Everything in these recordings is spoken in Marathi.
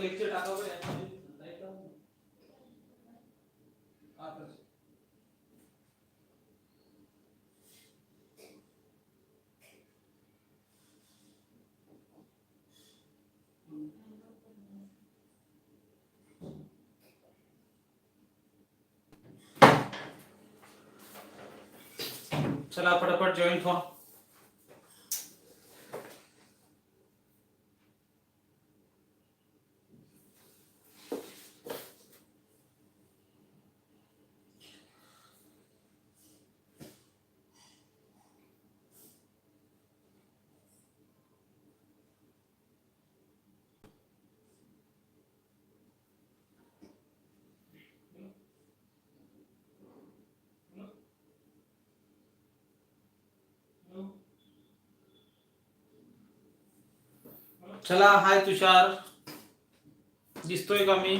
लेक्चर टाकावं लावून. आताच. चला फटाफट जॉईन व्हा चला हाय तुषार. दिसतोय का मी?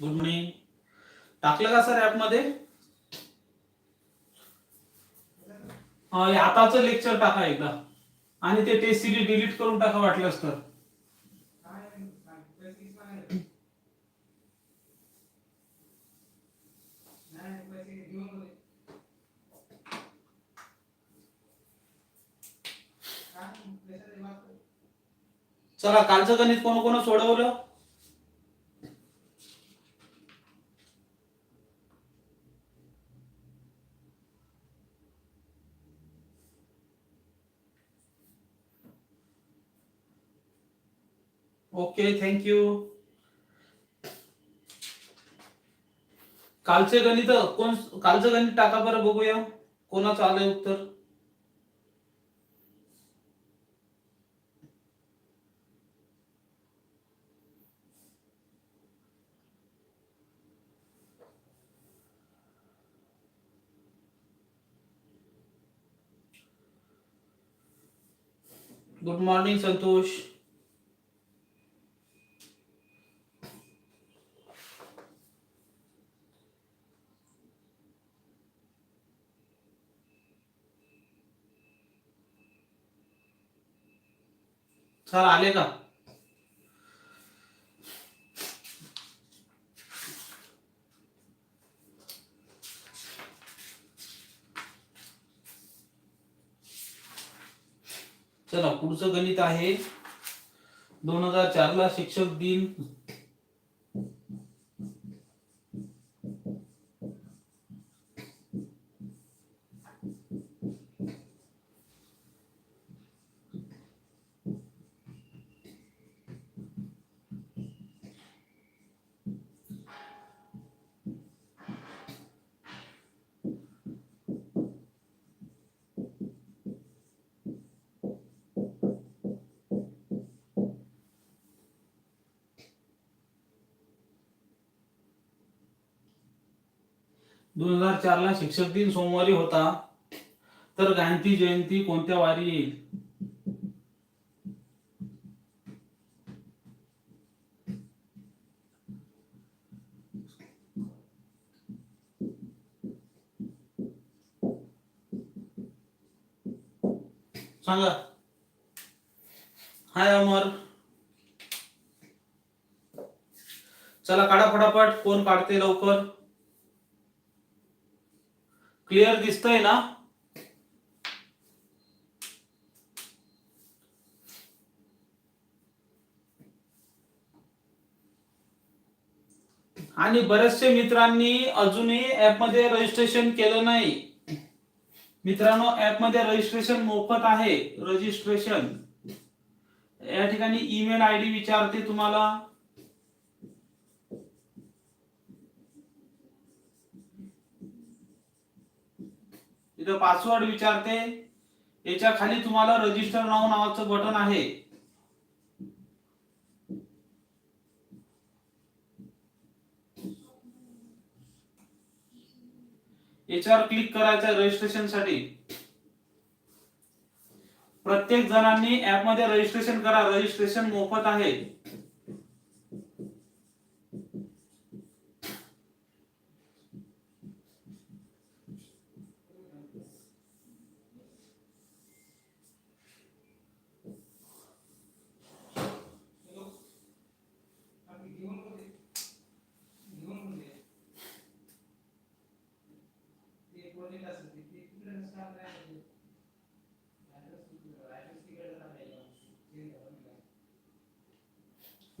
Good morning. टाकलं का सर ॲपमध्ये? मध्ये हा, लेक्चर टाका एकदा. आणि ते टेस्ट सिरीज डिलीट करून टाका वाटलंच तर. चला कालचं गणित कोण कोण सोडवलं? ओके थँक्यू कालचे गणित कोण कालचं गणित टाका बरं बघूया. कोणाचं आलंय उत्तर? Good morning Santosh. सर आले का? चला पुढचं गणित आहे. दोन हजार चार ला शिक्षक दिन. दोन हजार चार ला शिक्षक दिन सोमवारी होता. तर गांधी जयंती कोणत्या वारी येईल? सांगा. हाय अमर. चला काढा फटाफट कोण काढते लवकर? क्लिअर दिसतंय ना? आणि बरेचसे मित्रांनी अजूनही ऍपमध्ये रजिस्ट्रेशन केलं नाही. मित्रांनो ऍपमध्ये रजिस्ट्रेशन मोफत आहे. रजिस्ट्रेशन. या ठिकाणी ईमेल आय डी विचारते तुम्हाला. इथं पासवर्ड विचारते. याच्या खाली तुम्हाला रजिस्टर नाव नावाचं बटन आहे. याच्यावर क्लिक करायचं रजिस्ट्रेशनसाठी. प्रत्येक जणांनी ऍपमध्ये रजिस्ट्रेशन करा. रजिस्ट्रेशन मोफत आहे.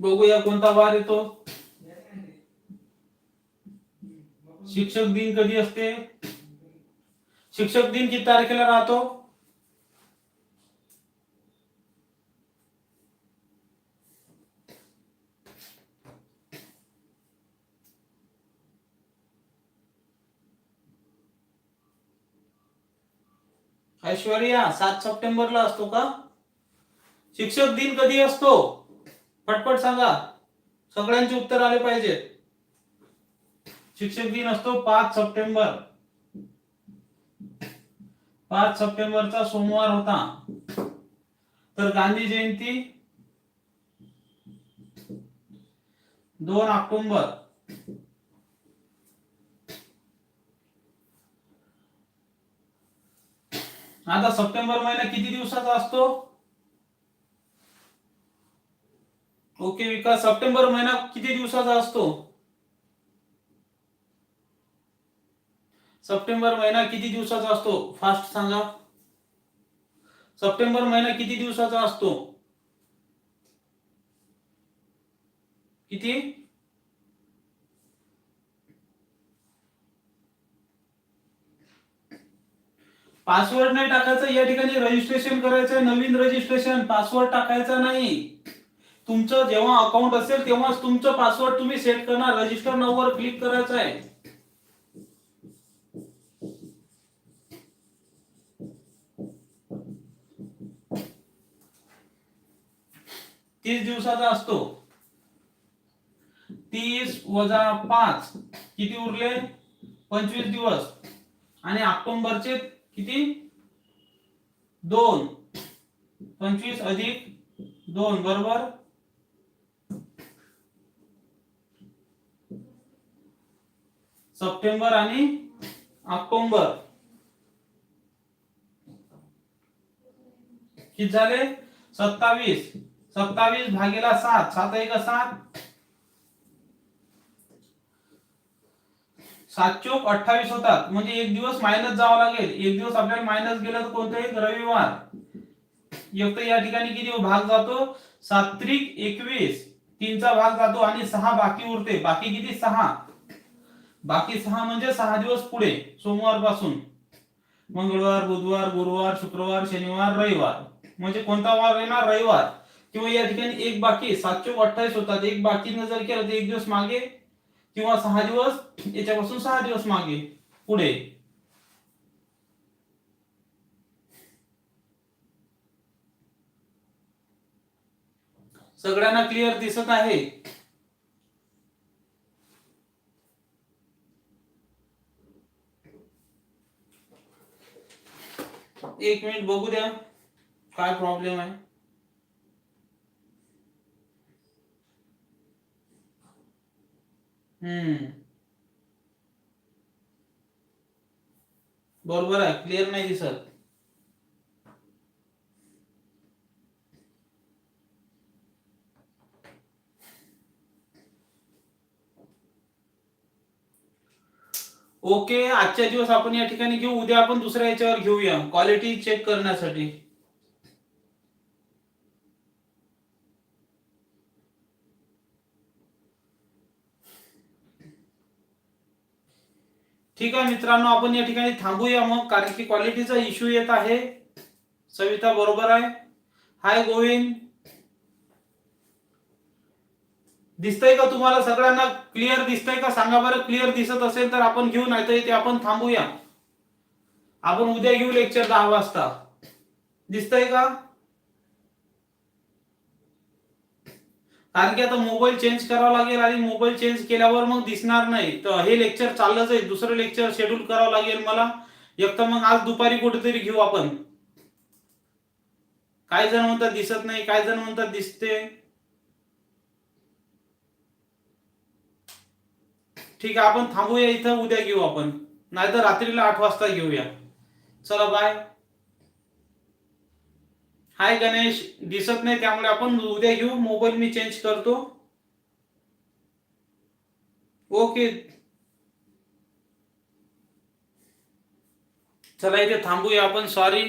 बघूया कोणता वार येतो. शिक्षक दिन कधी असते? शिक्षक दिन किती तारखेला राहतो? ऐश्वर्या सात सप्टेंबरला असतो का? शिक्षक दिन कधी असतो? पटपट सांगा. सगळ्यांचे उत्तर आले पाहिजेत शिक्षक दिन असतो पाच सप्टेंबर. पाच सप्टेंबरचा सोमवार होता. तर गांधी जयंती दोन ऑक्टोंबर. आता सप्टेंबर महिना किती दिवसाचा असतो? ओके विकास. सप्टेंबर महिना किती दिवसाचा असतो? सप्टेंबर महिना किती दिवसाचा असतो? फास्ट सांगा. सप्टेंबर महिना किती दिवसाचा असतो? किती? पासवर्ड नाही टाकायचा या ठिकाणी रजिस्ट्रेशन करायचं नवीन रजिस्ट्रेशन. पासवर्ड टाकायचा नाही. तुमचं जेव्हा अकाउंट असेल तेव्हाच तुमचं पासवर्ड तुम्ही सेट करणार. रजिस्टर नाव वर क्लिक करायचं आहे. तीस दिवसाचा असतो. तीस वजा पाच किती उरले? पंचवीस दिवस. आणि ऑक्टोबरचे किती? दोन. पंचवीस अधिक दोन बरोबर? सप्टेंबर आणि ऑक्टोबर. किती झाले? सत्तावीस. सत्तावीस भागेला सात. सात एक सात? सात चोक अठ्ठावीस होतात. म्हणजे एक दिवस मायनस जावं लागेल. एक दिवस आपल्याला मायनस गेलं तर कोणतं एक रविवार. एक तर या ठिकाणी किती भाग जातो? सात्विक एकवीस. तीनचा भाग जातो आणि सहा बाकी उरते. बाकी किती? सहा. बाकी सहा म्हणजे सहा दिवस पुढे सोमवारपासून मंगळवार बुधवार गुरुवार शुक्रवार शनिवार रविवार. म्हणजे कोणता वार येणार? रविवार. किंवा या ठिकाणी एक बाकी सातशे अठ्ठावीस होतात. एक बाकी जर केलं तर एक दिवस मागे किंवा सहा दिवस याच्यापासून सहा दिवस मागे पुढे. सगळ्यांना क्लिअर दिसत आहे? एक मिनट बगू द्या. काय प्रॉब्लेम आहे? हम्म. बरोबर आहे क्लिअर नाही दिसत. ओके आजच्या दिवस आपण या ठिकाणी घेऊ. उद्या आपण दुसऱ्या याच्यावर घेऊया. क्वालिटी चेक करण्यासाठी. ठीक आहे मित्रांनो आपण या ठिकाणी थांबूया मग कारण की क्वालिटीचा इश्यू येत आहे. सविता बरोबर आहे. हाय गोविंद दिसतंय का तुम्हाला? सगळ्यांना क्लिअर दिसतंय का? सांगा बरं क्लिअर दिसत असेल तर आपण घेऊ नाही तर इथे आपण थांबूया. आपण उद्या घेऊ लेक्चर दहा वाजता. दिसतंय का? कारण की आता मोबाईल चेंज करावा लागेल आणि मोबाईल चेंज केल्यावर मग दिसणार नाही. तर हे लेक्चर चाललंच आहे. दुसरं लेक्चर शेड्यूल करावं लागेल मला. एक तर मग आज दुपारी कुठेतरी घेऊ आपण. काही जण म्हणतात दिसत नाही काही जण म्हणतात दिसते. ठीक आहे आपण थांबूया इथं उद्या घेऊ आपण. नाहीतर रात्रीला आठ वाजता घेऊया. चला बाय हाय गणेश. दिसत नाही त्यामुळे आपण उद्या घेऊ. मोबाईल मी चेंज करतो. ओके चला इथे थांबूया आपण. सॉरी